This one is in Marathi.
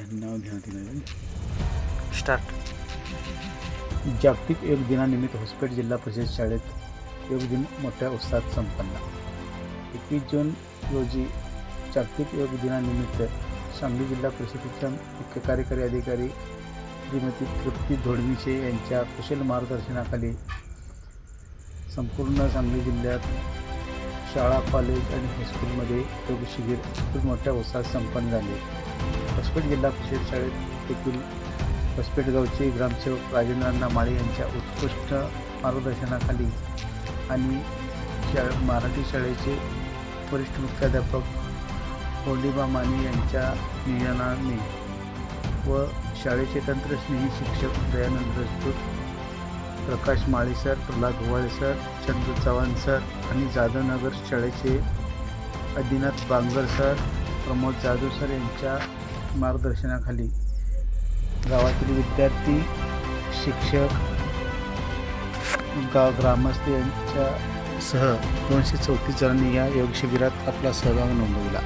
मराठीमध्ये स्टार्ट जागतिक योग दिनानिमित्त होसपेठ जिल्हा परिषद शाळेत योग दिन मोठ्या उत्साहात संपन्न. एकवीस जून रोजी जागतिक योग दिनानिमित्त सांगली जिल्हा परिषदेच्या मुख्य कार्यकारी अधिकारी श्रीमती तृप्ती धोडमिशे यांच्या कुशल मार्गदर्शनाखाली संपूर्ण सांगली जिल्ह्यात शाळा कॉलेज आणि हायस्कूलमध्ये योग शिबिर खूप मोठ्या उत्साहात संपन्न झाले. हॉस्पेट जिल्हा परिषद शाळेत देखील होसपेठ गावचे ग्रामसेवक राजेंद्रांना माळे यांच्या उत्कृष्ट मार्गदर्शनाखाली आणि शा मराठी शाळेचे वरिष्ठ मुख्याध्यापक पौर्णिमा माने यांच्या नियोजनाने व शाळेचे तंत्रस्नेही शिक्षक Dayanand Rajput Prakash Male sir Pralhad Bhovale sir Chandra Chavan sir आणि जाधवनगर शाळेचे आदिनाथ बांगर सर प्रमोद जाधव सर यांच्या मार्गदर्शनाखाली गावातील विद्यार्थी शिक्षक गाव ग्रामस्थ यांच्या सह दोनशे चौतीस जणांनी या योगशिबिरात आपला सहभाग नोंदवला.